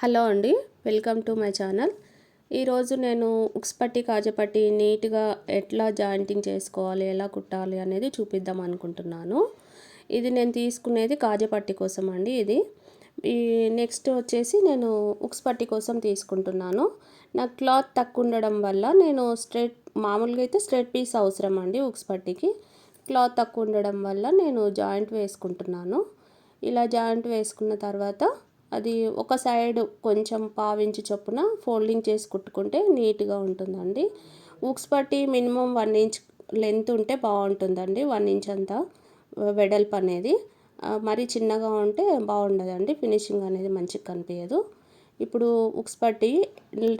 Hello అండి welcome to my channel. ఈరోజు నేను ఉక్స్ పట్టి కాజపట్టి నీట్గా ఎట్లా జాయింటింగ్ చేసుకోవాలి ఎలా కుట్టాలి అనేది చూపిద్దాం అనుకుంటున్నాను. ఇది నేను తీసుకునేది కాజపట్టి కోసం అండి ఇది. ఈ నెక్స్ట్ వచ్చేసి నేను ఉక్స్ పట్టి కోసం తీసుకుంటున్నాను. నాకు క్లాత్ తక్కువ ఉండడం వల్ల నేను స్ట్రైట్ మామూలుగా అయితే స్ట్రైట్ పీస్ అవసరం అండి ఉక్స్ పట్టికి. క్లాత్ తక్కువ ఉండడం వల్ల నేను జాయింట్ వేసుకుంటున్నాను. ఇలా జాయింట్ వేసుకున్న తర్వాత అది ఒక సైడ్ కొంచెం పావించి చొప్పున ఫోల్డింగ్ చేసి కుట్టుకుంటే నీట్గా ఉంటుందండి. ఉక్స్ పట్టి మినిమం వన్ ఇంచ్ లెంత్ ఉంటే బాగుంటుందండి వన్ ఇంచ్ అంతా వెడల్పు అనేది. మరీ చిన్నగా ఉంటే బాగుండదండి ఫినిషింగ్ అనేది మంచిగా కనిపించదు. ఇప్పుడు ఉక్స్ పట్టి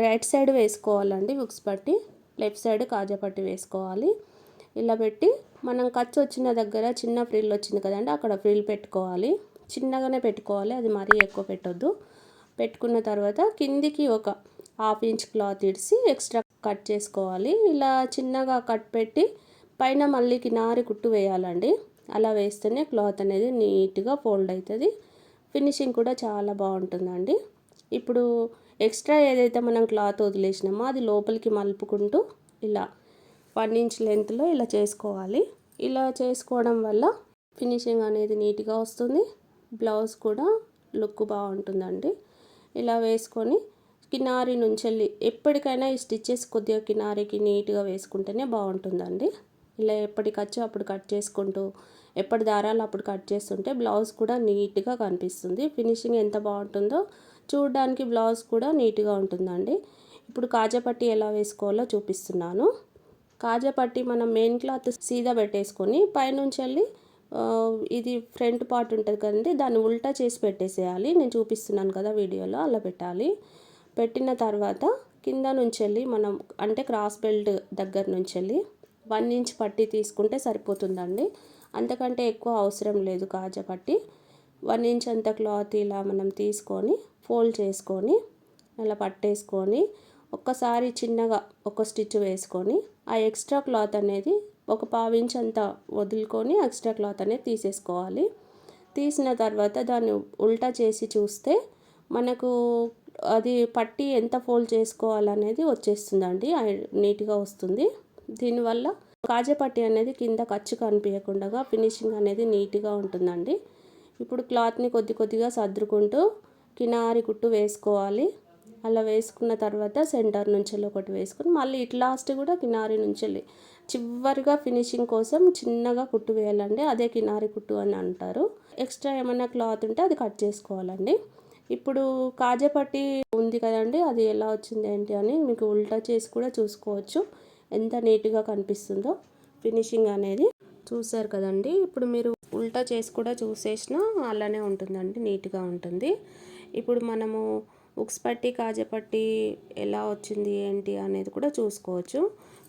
రైట్ సైడ్ వేసుకోవాలండి ఉక్స్ పట్టి లెఫ్ట్ సైడ్ కాజాపట్టి వేసుకోవాలి. ఇలా పెట్టి మనం ఖర్చు వచ్చిన దగ్గర చిన్న ఫ్రిల్ వచ్చింది కదండి అక్కడ ఫ్రిల్ పెట్టుకోవాలి. చిన్నగానే పెట్టుకోవాలి అది మరీ ఎక్కువ పెట్టొద్దు. పెట్టుకున్న తర్వాత కిందికి ఒక హాఫ్ ఇంచ్ క్లాత్ ఇడిసి ఎక్స్ట్రా కట్ చేసుకోవాలి. ఇలా చిన్నగా కట్ పెట్టి పైన మళ్ళీ కినారి కుట్టు వేయాలండి. అలా వేస్తేనే క్లాత్ అనేది నీట్గా ఫోల్డ్ అవుతుంది ఫినిషింగ్ కూడా చాలా బాగుంటుందండి. ఇప్పుడు ఎక్స్ట్రా ఏదైతే మనం క్లాత్ వదిలేసినామో అది లోపలికి మలుపుకుంటూ ఇలా వన్ ఇంచ్ లెంత్లో ఇలా చేసుకోవాలి. ఇలా చేసుకోవడం వల్ల ఫినిషింగ్ అనేది నీట్గా వస్తుంది. బ్లౌజ్ కూడా లుక్ బాగుంటుందండి. ఇలా వేసుకొని కినారి నుంచి వెళ్ళి ఎప్పటికైనా ఈ స్టిచ్చెస్ కొద్దిగా కినారికి నీట్గా వేసుకుంటేనే బాగుంటుందండి. ఇలా ఎప్పటికచ్చో అప్పుడు కట్ చేసుకుంటూ ఎప్పటి దారాలు అప్పుడు కట్ చేస్తుంటే బ్లౌజ్ కూడా నీట్గా కనిపిస్తుంది. ఫినిషింగ్ ఎంత బాగుంటుందో చూడడానికి బ్లౌజ్ కూడా నీట్గా ఉంటుందండి. ఇప్పుడు కాజాపట్టి ఎలా వేసుకోవాలో చూపిస్తున్నాను. కాజాపట్టి మనం మెయిన్ క్లాత్ సీదా పెట్టేసుకొని పైనుంచి వెళ్ళి ఇది ఫ్రంట్ పార్ట్ ఉంటుంది కదండి దాన్ని ఉల్టా చేసి పెట్టేసేయాలి. నేను చూపిస్తున్నాను కదా వీడియోలో అలా పెట్టాలి. పెట్టిన తర్వాత కింద నుంచి వెళ్ళి మనం అంటే క్రాస్ బెల్ట్ దగ్గర నుంచి వెళ్ళి వన్ ఇంచ్ పట్టి తీసుకుంటే సరిపోతుందండి. అంతకంటే ఎక్కువ అవసరం లేదు కాజా పట్టి. వన్ ఇంచ్ అంత క్లాత్ ఇలా మనం తీసుకొని ఫోల్డ్ చేసుకొని అలా పట్టేసుకొని ఒక్కసారి చిన్నగా ఒక స్టిచ్ వేసుకొని ఆ ఎక్స్ట్రా క్లాత్ అనేది ఒక పావించ్ అంత వదులుకొని ఎక్స్ట్రా క్లాత్ అనేది తీసేసుకోవాలి. తీసిన తర్వాత దాన్ని ఉల్టా చేసి చూస్తే మనకు అది పట్టి ఎంత ఫోల్డ్ చేసుకోవాలనేది వచ్చేస్తుందండి. నీట్గా వస్తుంది. దీనివల్ల కాజపట్టి అనేది కింద ఖర్చు కనిపించకుండా ఫినిషింగ్ అనేది నీట్గా ఉంటుందండి. ఇప్పుడు క్లాత్ని కొద్ది కొద్దిగా సర్దుకుంటూ కినారి కుట్టు వేసుకోవాలి. అలా వేసుకున్న తర్వాత సెంటర్ నుంచి ఒకటి వేసుకుని మళ్ళీ ఇట్ లాస్ట్ కూడా కినారి నుంచి చివరిగా ఫినిషింగ్ కోసం చిన్నగా కుట్టు వేయాలండి. అదే కినారి కుట్టు అని అంటారు. ఎక్స్ట్రా ఏమైనా క్లాత్ ఉంటే అది కట్ చేసుకోవాలండి. ఇప్పుడు కాజపట్టి ఉంది కదండి అది ఎలా వచ్చింది ఏంటి అని మీకు ఉల్టా చేసి కూడా చూసుకోవచ్చు. ఎంత నీట్గా కనిపిస్తుందో ఫినిషింగ్ అనేది. చూసారు కదండి ఇప్పుడు మీరు ఉల్టా చేసి కూడా చూసేసినా అలానే ఉంటుందండి నీట్గా ఉంటుంది. ఇప్పుడు మనము ఉక్స్ పట్టి కాజపట్టి ఎలా వచ్చింది ఏంటి అనేది కూడా చూసుకోవచ్చు.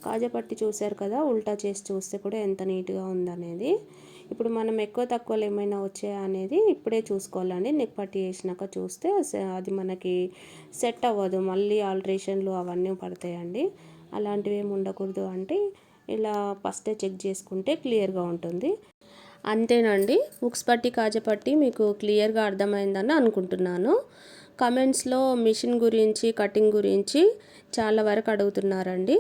కాజపట్టి చూశారు కదా ఉల్టా చేసి చూస్తే కూడా ఎంత నీట్గా ఉందనేది. ఇప్పుడు మనం ఎక్కువ తక్కువలు ఏమైనా వచ్చాయా అనేది ఇప్పుడే చూసుకోవాలండి. నెక్ పట్టి వేసినాక చూస్తే అది మనకి సెట్ అవ్వదు. మళ్ళీ ఆల్ట్రేషన్లు అవన్నీ పడతాయండి. అలాంటివి ఏమి ఉండకూడదు అంటే ఇలా ఫస్టే చెక్ చేసుకుంటే క్లియర్గా ఉంటుంది. అంతేనండి. బుక్స్ పట్టి కాజపట్టి మీకు క్లియర్గా అర్థమైందని అనుకుంటున్నాను. కమెంట్స్లో మిషన్ గురించి కటింగ్ గురించి చాలా వరకు అడుగుతున్నారండి.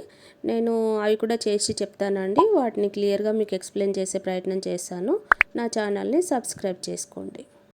నేను అవి కూడా చేసి చెప్తానండి. వాటిని క్లియర్గా మీకు ఎక్స్ప్లెయిన్ చేసే ప్రయత్నం చేస్తాను. నా ఛానల్ని సబ్స్క్రైబ్ చేసుకోండి.